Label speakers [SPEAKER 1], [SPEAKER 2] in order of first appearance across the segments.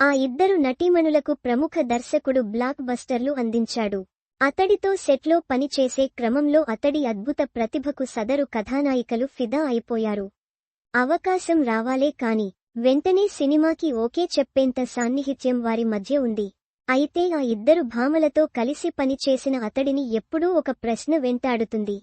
[SPEAKER 1] ఆ ఇద్దరు నటీమణులకు ప్రముఖ దర్శకుడు బ్లాక్ బస్టర్లు అందించాడు. అతడితో సెట్లో పనిచేసే క్రమంలో అతడి అద్భుత ప్రతిభకు సదరు కథానాయికలు ఫిదా అయిపోయారు. అవకాశం రావాలే కాని వెంటనే సినిమాకి ఓకే చెప్పేంత సాన్నిహిత్యం వారి మధ్య ఉంది. అయితే ఆ ఇద్దరు భామలతో కలిసి పనిచేసిన అతడిని ఎప్పుడూ ఒక ప్రశ్న వెంటాడుతుంది.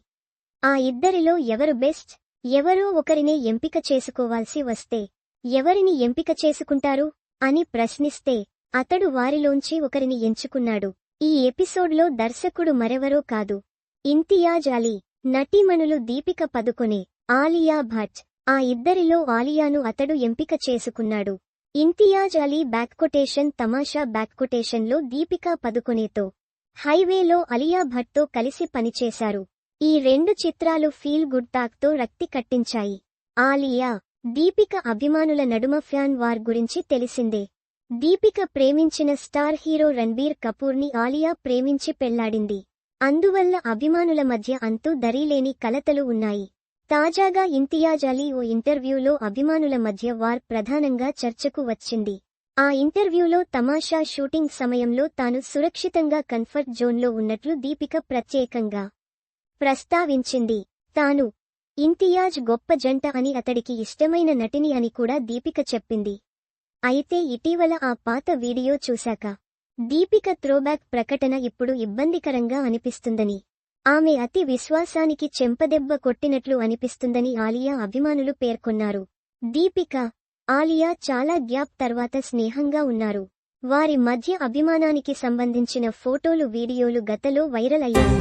[SPEAKER 1] ఆ ఇద్దరిలో ఎవరు బెస్ట్ ఎవరో ఒకరినే ఎంపిక చేసుకోవాల్సి వస్తే ఎవరిని ఎంపిక చేసుకుంటారు? అని ప్రశ్నిస్తే అతడు వారిలోంచి ఒకరిని ఎంచుకున్నాడు. ఈ ఎపిసోడ్లో దర్శకుడు మరెవరో కాదు. ఇంతియాజ్ అలీ నటీమణులు దీపిక పదుకొనే ఆలియా భట్. ఆ ఇద్దరిలో ఆలియాను అతడు ఎంపిక చేసుకున్నాడు. ఇంతియాజ్ అలీ బ్యాక్కొటేషన్ తమాషా బ్యాక్కొటేషన్లో దీపికా పదుకొనేతో హైవేలో అలియా భట్తో కలిసి పనిచేశారు. ఈ రెండు చిత్రాలు ఫీల్ గుడ్ టాక్తో రక్తి కట్టించాయి. ఆలియా దీపిక అభిమానుల నడుమ ఫ్యాన్ వార్ గురించి తెలిసిందే. దీపిక ప్రేమించిన స్టార్ హీరో రణ్బీర్ కపూర్ని ఆలియా ప్రేమించి పెళ్ళాడింది. అందువల్ల అభిమానుల మధ్య అంతూ దరీలేని కలతలు ఉన్నాయి. తాజాగా ఇంతియాజ్ అలీ ఓ ఇంటర్వ్యూలో అభిమానుల మధ్య వార్ ప్రధానంగా చర్చకు వచ్చింది. ఆ ఇంటర్వ్యూలో తమాషా షూటింగ్ సమయంలో తాను సురక్షితంగా కంఫర్ట్ జోన్లో ఉన్నట్లు దీపిక ప్రత్యేకంగా ప్రస్తావించింది. తాను ఇంతియాజ్ గొప్ప జంట అని అతడికి ఇష్టమైన నటిని అని కూడా దీపిక చెప్పింది. అయితే ఇటీవల ఆ పాత వీడియో చూశాక దీపిక త్రోబ్యాక్ ప్రకటన ఇప్పుడు ఇబ్బందికరంగా అనిపిస్తుందని ఆమె అతి విశ్వాసానికి చెంపదెబ్బ కొట్టినట్లు అనిపిస్తుందని ఆలియా అభిమానులు పేర్కొన్నారు. దీపిక ఆలియా చాలా గ్యాప్ తర్వాత స్నేహంగా ఉన్నారు. వారి మధ్య అభిమానానికి సంబంధించిన ఫోటోలు వీడియోలు గతలో వైరల్ అయ్యాయి.